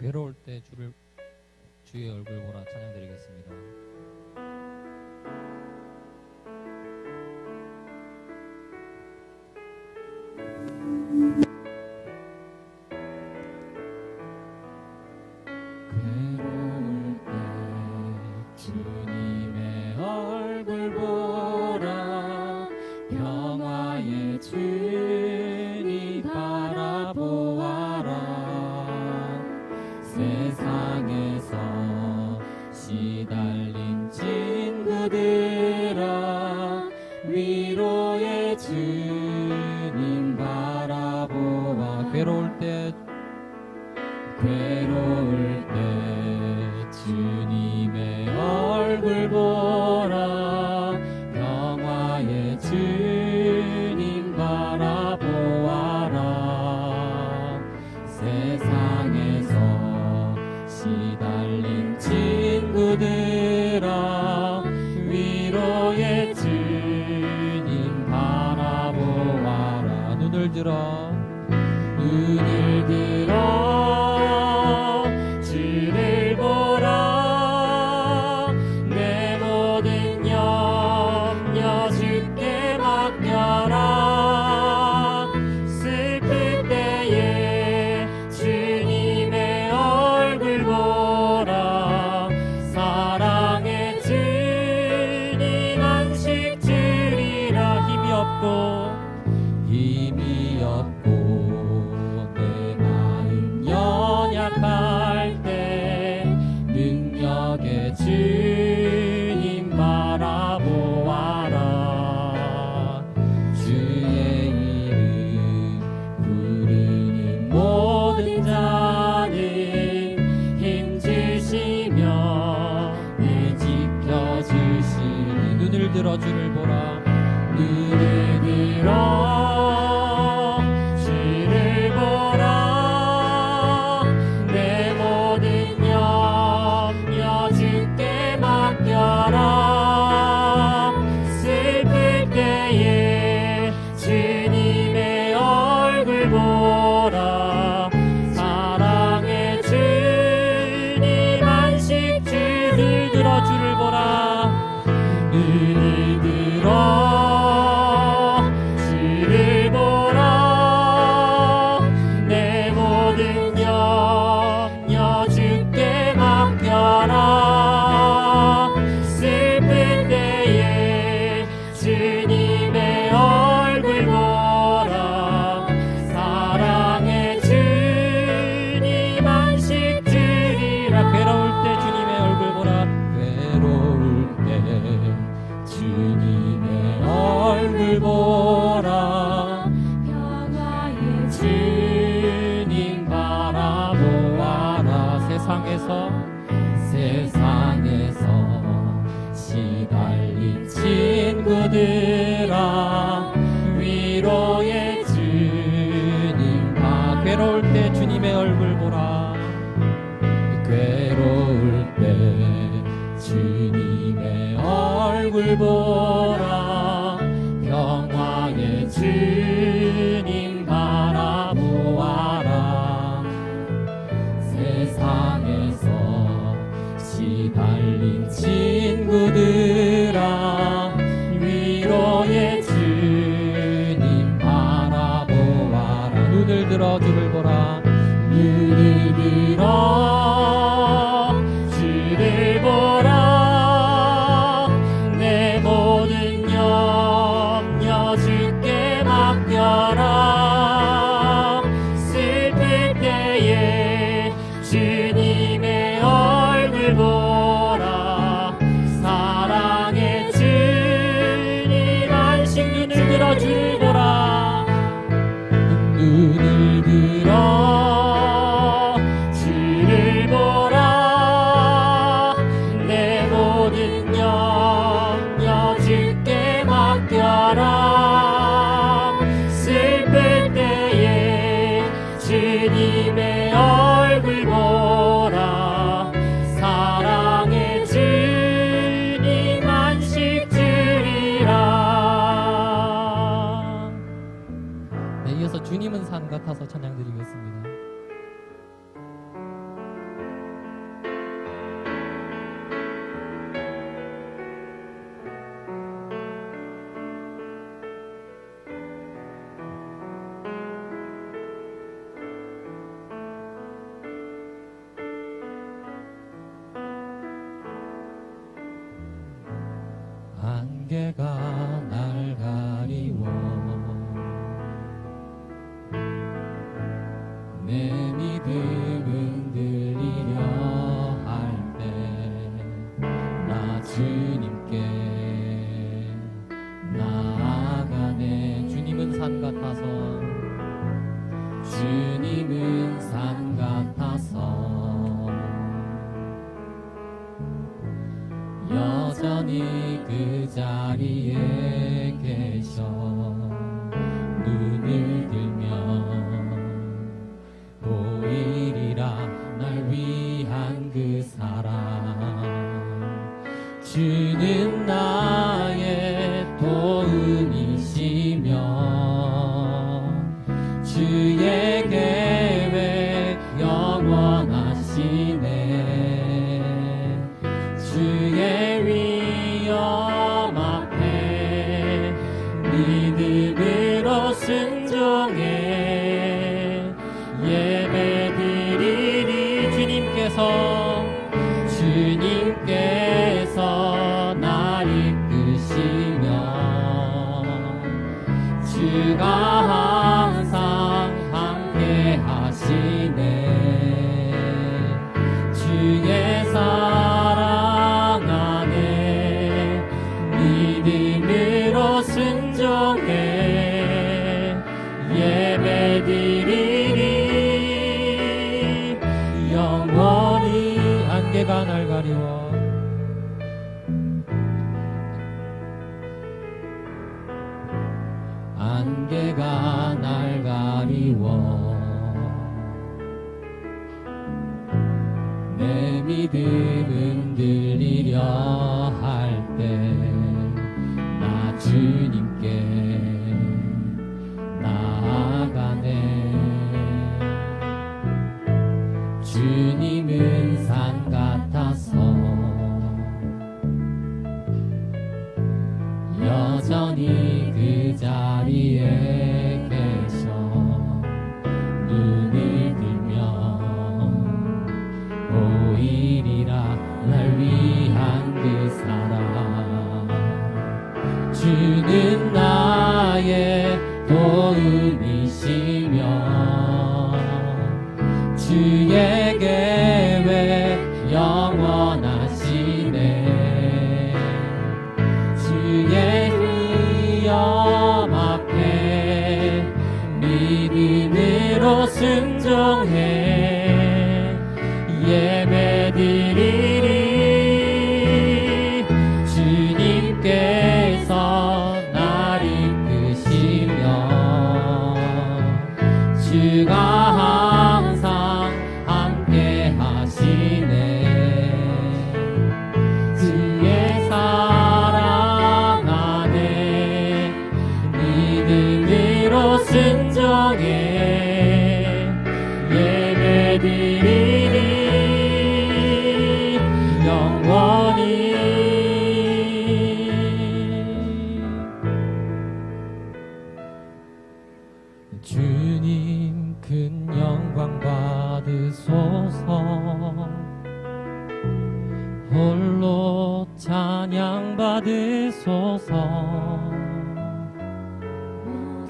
괴로울 때 주를 주의 얼굴 보라 찬양드리겠습니다. says 힘주시며 내 지켜주시니 눈을 들어 주를 보라. 눈을 들어 길보. 안개가 날 가리워. 내 믿음은 들리려 할 때 나 주님께 去年那 안개가 날 가리워. 내 믿음은 들리려 여전히 그 자리에 계셔. 눈을 뜨면 오일이라 날 위한 그 사랑. 주는 순종해. 예배 드리리. 주님께서 날 이끄시며 주가 항상 함께 하시네. 주의 사랑 안에 믿음으로 순종해.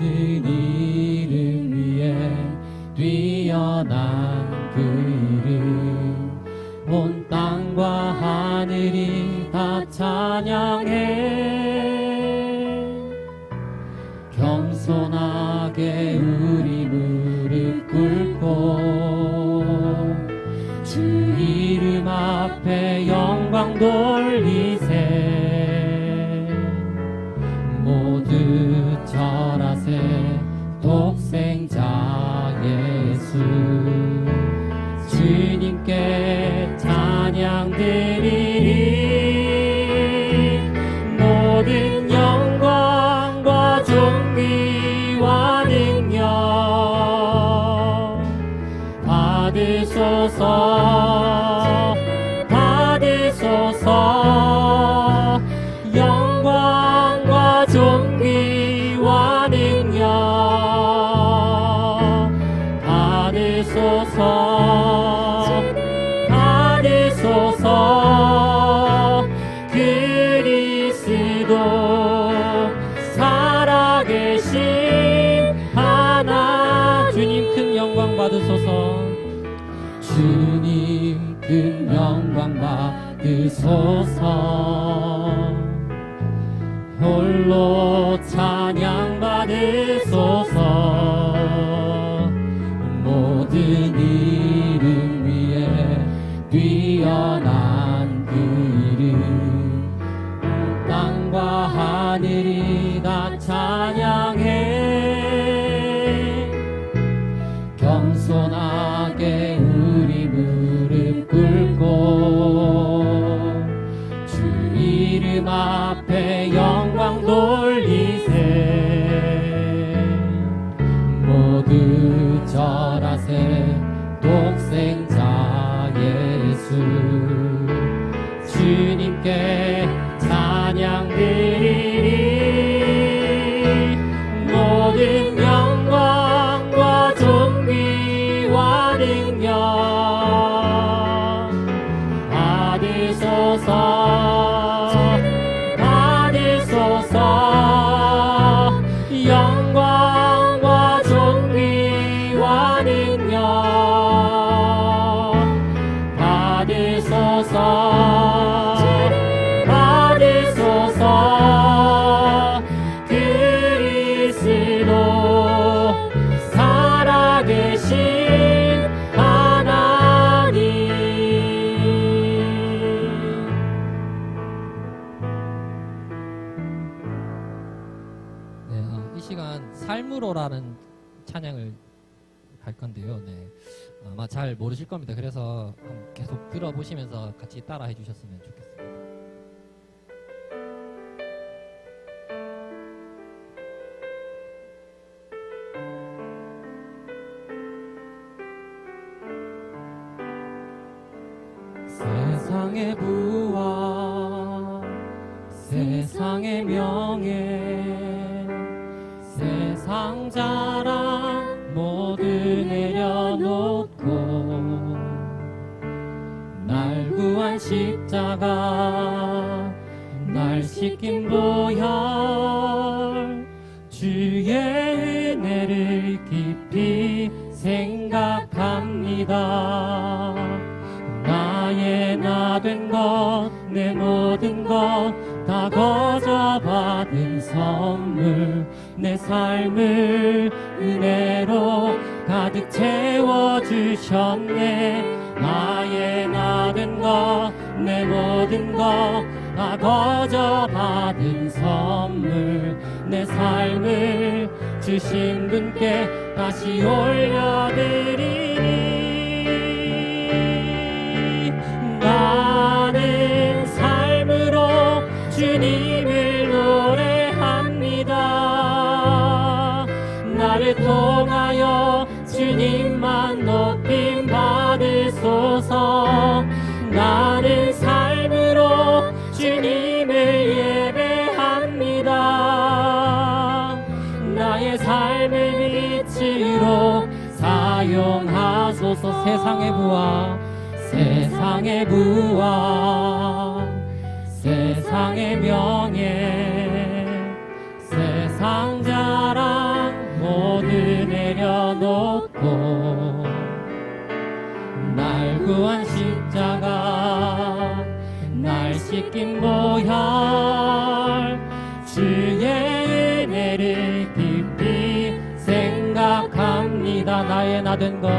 같은 이름 위에 뛰어난 그 받으소서 홀로 모두 절하세 독생 할 건데요. 네, 아마 잘 모르실 겁니다. 그래서 계속 들어보시면서 같이 따라해 주셨으면 좋겠습니다. 놓고 날 구한 십자가 날 씻긴 보혈 주의 은혜를 깊이 생각합니다. 나의 나 된 것 내 모든 것 다 거저 받은 선물 내 삶을 은혜로 가득 채워 주셨네. 나의 나된것내 모든 것다 거저 받은 선물. 내 삶을 주신 분께 다시 올려드리니 나는 삶으로 주님을 노래합니다. 나를 통하 받으소서. 나는 삶으로 주님을 예배합니다. 나의 삶을 빛으로 사용하소서. 세상의 부와 세상의 부와 세상의 명예 세상 자랑 날 구한 십자가 날 씻긴 보혈 주의 은혜를 깊이 생각합니다. 나의 나 된 것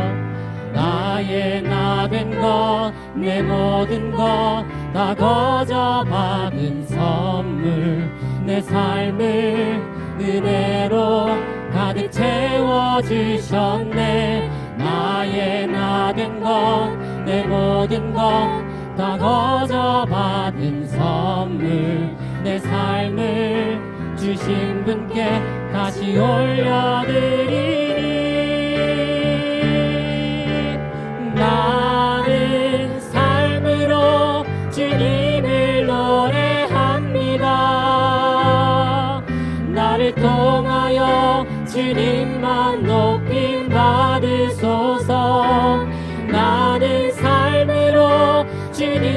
나의 나 된 것 내 모든 것 다 거저 받은 선물 내 삶을 은혜로 가득 채워 주셨네 나의 나된 것내 모든 것 다 거저 받은 선물. 내 삶을 주신 분께 다시 올려드리 삶으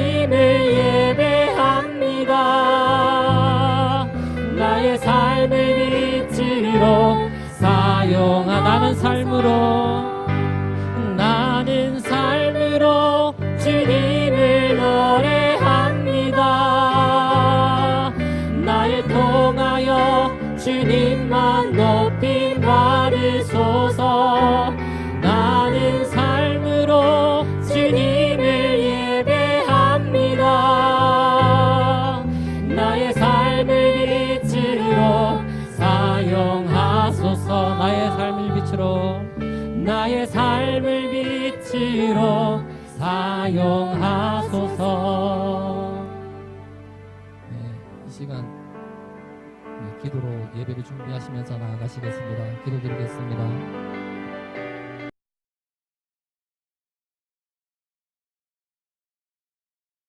빛으로 사용하소서. 네, 이 시간 네, 기도로 예배를 준비하시면서 나아가시겠습니다. 기도 드리겠습니다